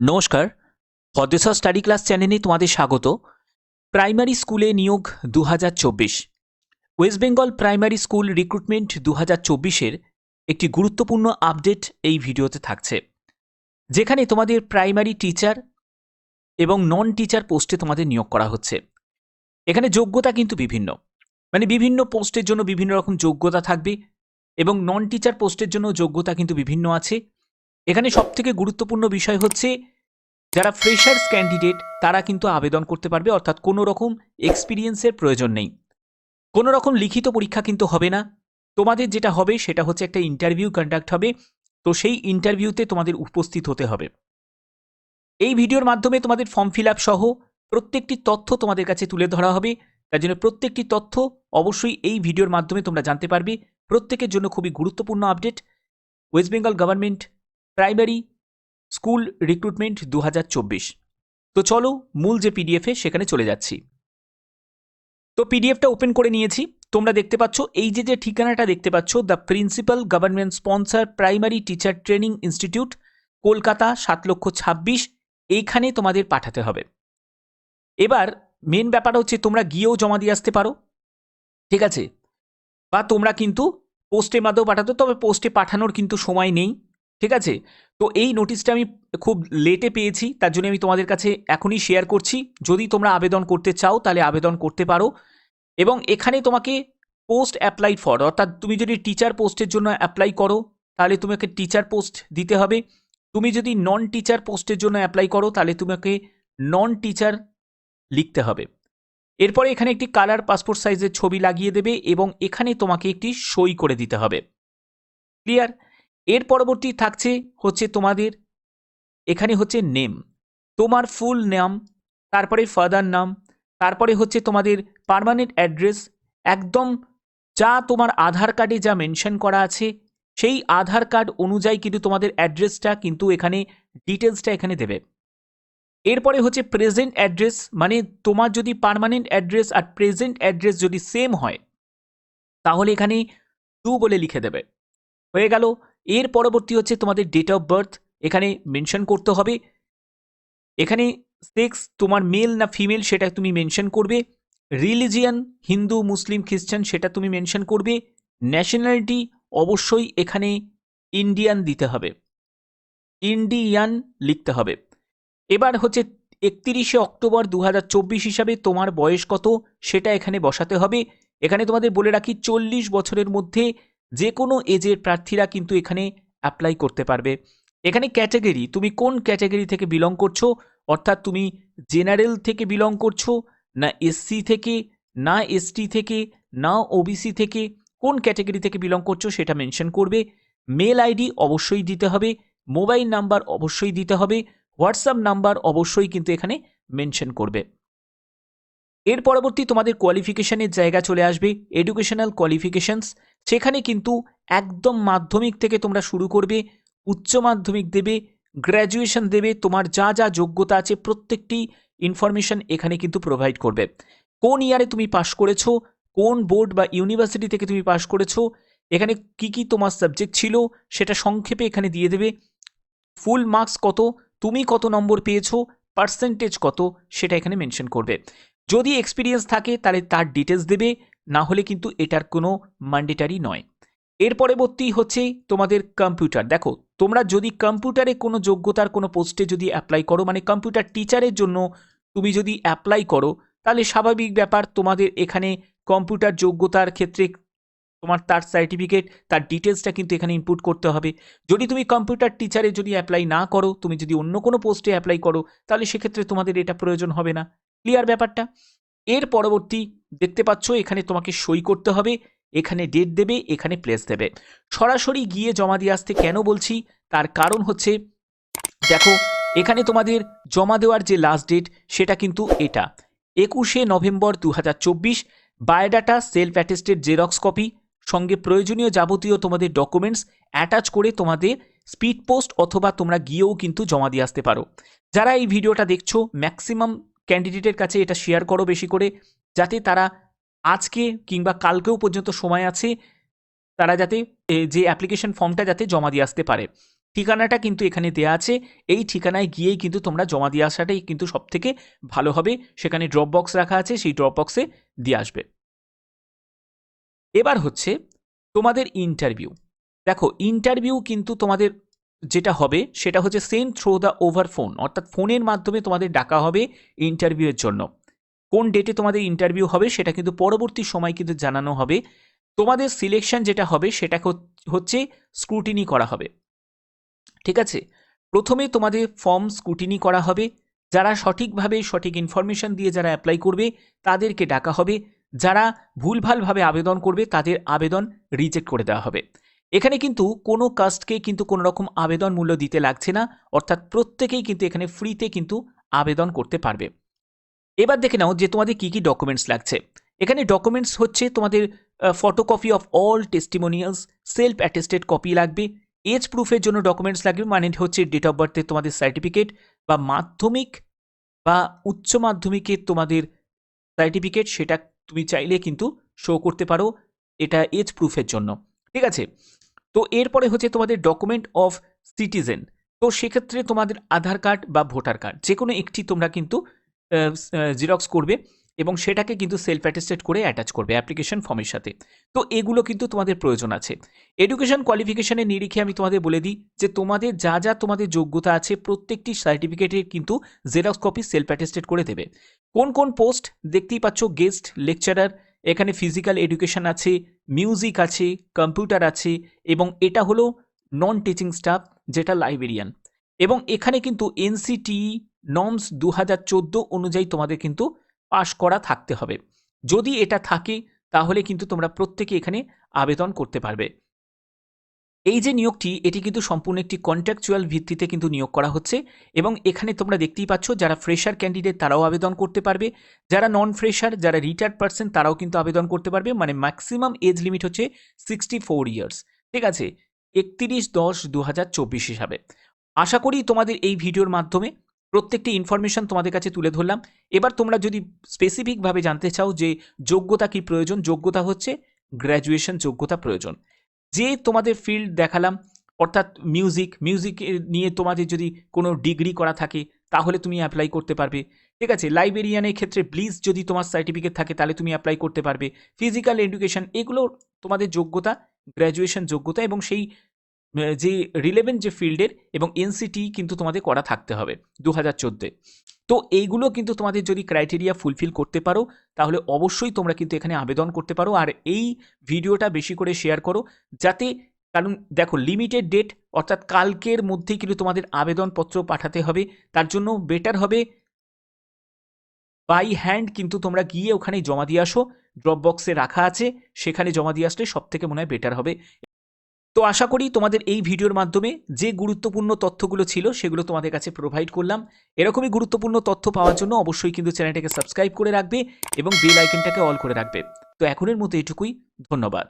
নমস্কার। পদ্মেশ্বর study class চ্যানেলে তোমাদের স্বাগত। প্রাইমারি স্কুলে নিয়োগ দু হাজার চব্বিশ। West Bengal primary school recruitment দু হাজার একটি গুরুত্বপূর্ণ আপডেট এই ভিডিওতে থাকছে। যেখানে তোমাদের প্রাইমারি টিচার এবং নন টিচার পোস্টে তোমাদের নিয়োগ করা হচ্ছে। এখানে যোগ্যতা কিন্তু বিভিন্ন। মানে বিভিন্ন পোস্টের জন্য বিভিন্ন রকম যোগ্যতা থাকবে এবং নন টিচার পোস্টের জন্য যোগ্যতা কিন্তু বিভিন্ন আছে। এখানে সবথেকে গুরুত্বপূর্ণ বিষয় হচ্ছে, যারা ফ্রেশার্স ক্যান্ডিডেট তারা কিন্তু আবেদন করতে পারবে, অর্থাৎ কোনো রকম এক্সপিরিয়েন্সের প্রয়োজন নেই। কোনো রকম লিখিত পরীক্ষা কিন্তু হবে না। তোমাদের যেটা হবে, সেটা হচ্ছে একটা ইন্টারভিউ কন্ডাক্ট হবে, তো সেই ইন্টারভিউতে তোমাদের উপস্থিত হতে হবে। এই ভিডিওর মাধ্যমে তোমাদের ফর্ম ফিল আপ সহ প্রত্যেকটি তথ্য তোমাদের কাছে তুলে ধরা হবে। তার জন্য প্রত্যেকটি তথ্য অবশ্যই এই ভিডিওর মাধ্যমে তোমরা জানতে পারবে। প্রত্যেকের জন্য খুবই গুরুত্বপূর্ণ update West Bengal government primary school recruitment দু হাজার চব্বিশ। তো চলো মূল যে পিডিএফে সেখানে চলে যাচ্ছি। তো পিডিএফটা ওপেন করে নিয়েছি। তোমরা দেখতে পাচ্ছ, এই যে যে ঠিকানাটা দেখতে পাচ্ছ the principal government sponsor primary teacher training institute Kolkata সাত লক্ষ ছাব্বিশ, এইখানে তোমাদের পাঠাতে হবে। এবার মেন ব্যাপার হচ্ছে তোমরা গিয়েও জমা দিয়ে আসতে পারো। ঠিক আছে? বা তোমরা কিন্তু পোস্টের মাধ্যমেও পাঠাতো, তবে পোস্টে পাঠানোর কিন্তু সময় নেই। ঠিক আছে? তো এই নোটিশটা আমি খুব লেটে পেয়েছি, তার জন্য আমি তোমাদের কাছে এখনই শেয়ার করছি। যদি তোমরা আবেদন করতে চাও, তাহলে আবেদন করতে পারো। এবং এখানে তোমাকে পোস্ট অ্যাপ্লাই ফর অর্থাৎ তুমি যদি টিচার পোস্টের জন্য অ্যাপ্লাই করো, তাহলে তোমাকে টিচার পোস্ট দিতে হবে। তুমি যদি নন টিচার পোস্টের জন্য অ্যাপ্লাই করো, তাহলে তোমাকে নন টিচার লিখতে হবে। এরপরে এখানে একটি কালার পাসপোর্ট সাইজের ছবি লাগিয়ে দেবে এবং এখানে তোমাকে একটি সই করে দিতে হবে। ক্লিয়ার এর পরবর্তী থাকছে হচ্ছে তোমাদের, এখানে হচ্ছে নেম তোমার ফুল নাম তারপরে ফাদার নাম তারপরে হচ্ছে তোমাদের পার্মানেন্ট অ্যাড্রেস একদম যা তোমার আধার কার্ডে যা মেনশন করা আছে, সেই আধার কার্ড অনুযায়ী কিন্তু তোমাদের অ্যাড্রেসটা কিন্তু এখানে ডিটেলসটা এখানে দেবে। এরপরে হচ্ছে প্রেজেন্ট অ্যাড্রেস মানে তোমার যদি পার্মানেন্ট অ্যাড্রেস আর প্রেজেন্ট অ্যাড্রেস যদি সেম হয়, তাহলে এখানে টু বলে লিখে দেবে। হয়ে গেল। এর পরবর্তী হচ্ছে তোমাদের ডেট অফ বার্থ এখানে মেনশন করতে হবে। এখানে সেক্স তোমার মেল না ফিমেল সেটা তুমি মেনশন করবে। রিলিজিয়ান হিন্দু, মুসলিম, খ্রিস্টান সেটা তুমি মেনশন করবে। ন্যাশনালিটি অবশ্যই এখানে ইন্ডিয়ান দিতে হবে। ইন্ডিয়ান লিখতে হবে। এবার হচ্ছে একত্রিশে অক্টোবর দু হাজার চব্বিশ হিসাবে তোমার বয়স কত সেটা এখানে বসাতে হবে। এখানে তোমাদের বলে রাখি চল্লিশ বছরের মধ্যে যে কোনো এজের প্রার্থীরা কিন্তু এখানে অ্যাপ্লাই করতে পারবে। এখানে ক্যাটাগরি তুমি কোন ক্যাটাগরি থেকে বিলং করছ? অর্থাৎ তুমি জেনারেল থেকে বিলং করছ, না এসসি থেকে, না এসটি থেকে, না ওবিসি থেকে, কোন ক্যাটাগরি থেকে বিলং করছ সেটা মেনশন করবে। মেল আইডি অবশ্যই দিতে হবে মোবাইল নাম্বার অবশ্যই দিতে হবে হোয়াটসঅ্যাপ নাম্বার অবশ্যই কিন্তু এখানে মেনশন করবে। এর পরবর্তী তোমাদের কোয়ালিফিকেশনের জায়গা চলে আসবে এডুকেশনাল কোয়ালিফিকেশনস সেখানে কিন্তু একদম মাধ্যমিক থেকে তোমরা শুরু করবে, উচ্চ মাধ্যমিক দেবে গ্র্যাজুয়েশন দেবে, তোমার যা যা যোগ্যতা আছে প্রত্যেকটি ইনফরমেশন এখানে কিন্তু প্রোভাইড করবে। কোন ইয়ারে তুমি পাশ করেছ, কোন বোর্ড বা ইউনিভার্সিটি থেকে তুমি পাশ করেছ, এখানে কি কি তোমার সাবজেক্ট ছিল, সেটা সংক্ষেপে এখানে দিয়ে দেবে। ফুল মার্কস কত, তুমি কত নম্বর পেয়েছ পার্সেন্টেজ কত, সেটা এখানে মেনশন করবে। যদি এক্সপিরিয়েন্স থাকে, তাহলে তার ডিটেলস দেবে, না হলে কিন্তু এটার কোনো ম্যান্ডেটারি নয়। এর পরবর্তী হচ্ছে তোমাদের কম্পিউটার দেখো, তোমরা যদি কম্পিউটারে কোনো যোগ্যতার কোনো পোস্টে যদি অ্যাপ্লাই করো মানে কম্পিউটার টিচারের জন্য তুমি যদি অ্যাপ্লাই করো, তাহলে স্বাভাবিক ব্যাপার তোমাদের এখানে কম্পিউটার যোগ্যতার ক্ষেত্রে তোমার তার সার্টিফিকেট তার ডিটেলসটা কিন্তু এখানে ইনপুট করতে হবে। যদি তুমি কম্পিউটার টিচারে যদি অ্যাপ্লাই না করো, তুমি যদি অন্য কোনো পোস্টে অ্যাপ্লাই করো, তাহলে সেক্ষেত্রে তোমাদের এটা প্রয়োজন হবে না। ক্লিয়ার ব্যাপারটা। এর পরবর্তী দেখতে পাচ্ছ, এখানে তোমাকে সই করতে হবে, এখানে ডেট দেবে, এখানে প্লেস দেবে। সরাসরি গিয়ে জমা দিয়ে আসতে কেন বলছি? তার কারণ হচ্ছে, দেখো, এখানে তোমাদের জমা দেওয়ার যে লাস্ট ডেট সেটা কিন্তু এটা। একুশে নভেম্বর দু হাজার চব্বিশ biodata self attested xerox copy সঙ্গে প্রয়োজনীয় যাবতীয় তোমাদের ডকুমেন্টস অ্যাটাচ করে তোমাদের স্পিড পোস্ট অথবা তোমরা গিয়েও কিন্তু জমা দিয়ে আসতে পারো। যারা এই ভিডিওটা দেখছ ম্যাক্সিমাম ক্যান্ডিডেটের কাছে এটা শেয়ার করো বেশি করে, যাতে তারা আজকে কিংবা কালকেও পর্যন্ত সময় আছে, তারা যাতে যে অ্যাপ্লিকেশন ফর্মটা যাতে জমা দিয়ে আসতে পারে। ঠিকানাটা কিন্তু এখানে দেওয়া আছে, এই ঠিকানায় গিয়েই কিন্তু তোমরা জমা দিয়ে আসাটাই কিন্তু সব থেকে ভালো হবে। সেখানে ড্রপ বক্স রাখা আছে, সেই ড্রপ বক্সে দিয়ে আসবে। এবার হচ্ছে তোমাদের ইন্টারভিউ দেখো ইন্টারভিউ কিন্তু তোমাদের যেটা হবে সেটা হচ্ছে send through the over phone অর্থাৎ ফোনের মাধ্যমে তোমাদের ডাকা হবে ইন্টারভিউয়ের জন্য। কোন ডেটে তোমাদের ইন্টারভিউ হবে সেটা কিন্তু পরবর্তী সময় কিন্তু জানানো হবে। তোমাদের সিলেকশন যেটা হবে সেটা হচ- হচ্ছে স্ক্রুটিনি করা হবে। ঠিক আছে? প্রথমে তোমাদের ফর্ম স্ক্রুটিনি করা হবে। যারা সঠিকভাবে সঠিক ইনফরমেশন দিয়ে যারা অ্যাপ্লাই করবে, তাদেরকে ডাকা হবে। যারা ভুলভালভাবে আবেদন করবে, তাদের আবেদন রিজেক্ট করে দেওয়া হবে। এখানে কিন্তু কোনো কাস্টকে কিন্তু কোনো রকম আবেদন মূল্য দিতে লাগছে না, অর্থাৎ প্রত্যেকেই কিন্তু এখানে ফ্রিতে কিন্তু আবেদন করতে পারবে। এবার দেখে নাও যে তোমাদের কী কী ডকুমেন্টস লাগছে। এখানে ডকুমেন্টস হচ্ছে তোমাদের photocopy of all testimonials self attested copy লাগবে। এজ প্রুফের জন্য ডকুমেন্টস লাগবে মানে হচ্ছে ডেট অফ বার্থের তোমাদের সার্টিফিকেট বা মাধ্যমিক বা উচ্চ মাধ্যমিকের তোমাদের সার্টিফিকেট সেটা তুমি চাইলে কিন্তু শো করতে পারো, এটা এজ প্রুফের জন্য। ঠিক আছে? তো এরপরে হচ্ছে তোমাদের ডকুমেন্ট অফ সিটিজেন তো সেক্ষেত্রে তোমাদের আধার কার্ড বা ভোটার কার্ড যে কোনো একটি তোমরা কিন্তু জিরক্স করবে এবং সেটাকে কিন্তু সেলফ অ্যাটেস্টেড করে অ্যাটাচ করবে অ্যাপ্লিকেশন ফর্মের সাথে। তো এগুলো কিন্তু তোমাদের প্রয়োজন আছে। এডুকেশন কোয়ালিফিকেশনের নিরিখে আমি তোমাদের বলে দিই যে তোমাদের যা যা তোমাদের যোগ্যতা আছে প্রত্যেকটি সার্টিফিকেটের কিন্তু জেরক্স কপি সেলফ অ্যাটেস্টেড করে দেবে। কোন কোন পোস্ট দেখতেই পাচ্ছ গেস্ট লেকচারার এখানে ফিজিক্যাল এডুকেশন আছে মিউজিক আছে কম্পিউটার আছে এবং এটা হলো নন টিচিং স্টাফ যেটা লাইব্রেরিয়ান এবং এখানে কিন্তু এনসিটি নর্মস দু হাজার চোদ্দ অনুযায়ী তোমাদের কিন্তু পাশ করা থাকতে হবে। যদি এটা থাকে তাহলে কিন্তু তোমরা প্রত্যেকে এখানে আবেদন করতে পারবে। এই যে নিয়োগটি, এটি কিন্তু সম্পূর্ণ একটি কন্ট্রাকচুয়াল ভিত্তিতে কিন্তু নিয়োগ করা হচ্ছে এবং এখানে তোমরা দেখতেই পাচ্ছ যারা ফ্রেশার ক্যান্ডিডেট তারাও আবেদন করতে পারবে, যারা নন ফ্রেশার যারা রিটায়ার্ড পার্সন তারাও কিন্তু আবেদন করতে পারবে মানে ম্যাক্সিমাম এজ লিমিট হচ্ছে সিক্সটি ফোর ইয়ার্স ঠিক আছে? একত্রিশ দশ দু হাজার চব্বিশ হিসাবে। আশা করি তোমাদের এই ভিডিওর মাধ্যমে প্রত্যেকটি ইনফরমেশন তোমাদের কাছে তুলে ধরলাম। এবার তোমরা যদি স্পেসিফিকভাবে জানতে চাও যে যোগ্যতা কি প্রয়োজন, যোগ্যতা হচ্ছে গ্র্যাজুয়েশন যোগ্যতা প্রয়োজন। যে তোমাদের ফিল্ড দেখালাম, অর্থাৎ মিউজিক মিউজিক নিয়ে তোমাদের যদি কোনো ডিগ্রি করা থাকে, তাহলে তুমি অ্যাপ্লাই করতে পারবে। ঠিক আছে? লাইব্রেরিয়ানের ক্ষেত্রে ব্লিজ যদি তোমার সার্টিফিকেট থাকে, তাহলে তুমি অ্যাপ্লাই করতে পারবে। ফিজিক্যাল এডুকেশন এগুলো তোমাদের যোগ্যতা গ্র্যাজুয়েশন যোগ্যতা এবং সেই যে রিলেভেন্ট যে ফিল্ডের এবং এনসিটি কিন্তু তোমাদের করা থাকতে হবে দু হাজার চোদ্দোয় তো এইগুলো কিন্তু তোমাদের যদি ক্রাইটেরিয়া ফুলফিল করতে পারো, তাহলে অবশ্যই তোমরা কিন্তু এখানে আবেদন করতে পারো। আর এই ভিডিওটা বেশি করে শেয়ার করো, যাতে কারণ দেখো লিমিটেড ডেট অর্থাৎ কালকের মধ্যেই কিন্তু তোমাদের আবেদনপত্র পাঠাতে হবে। তার জন্য বেটার হবে বাই হ্যান্ড কিন্তু তোমরা গিয়ে ওখানে জমা দিয়ে আসো। ড্রপ বক্সে রাখা আছে, সেখানে জমা দিয়ে আসলে সব থেকে মনে হয় বেটার হবে। তো আশা করি তোমাদের এই ভিডিওর মাধ্যমে যে গুরুত্বপূর্ণ তথ্যগুলো ছিল সেগুলো তোমাদের কাছে প্রোভাইড করলাম। এরকমই গুরুত্বপূর্ণ তথ্য পাওয়ার জন্য অবশ্যই কিন্তু চ্যানেলটাকে সাবস্ক্রাইব করে রাখবে এবং বেল আইকনটাকে অল করে রাখবে। তো এখনের মতো এটুকুই, ধন্যবাদ।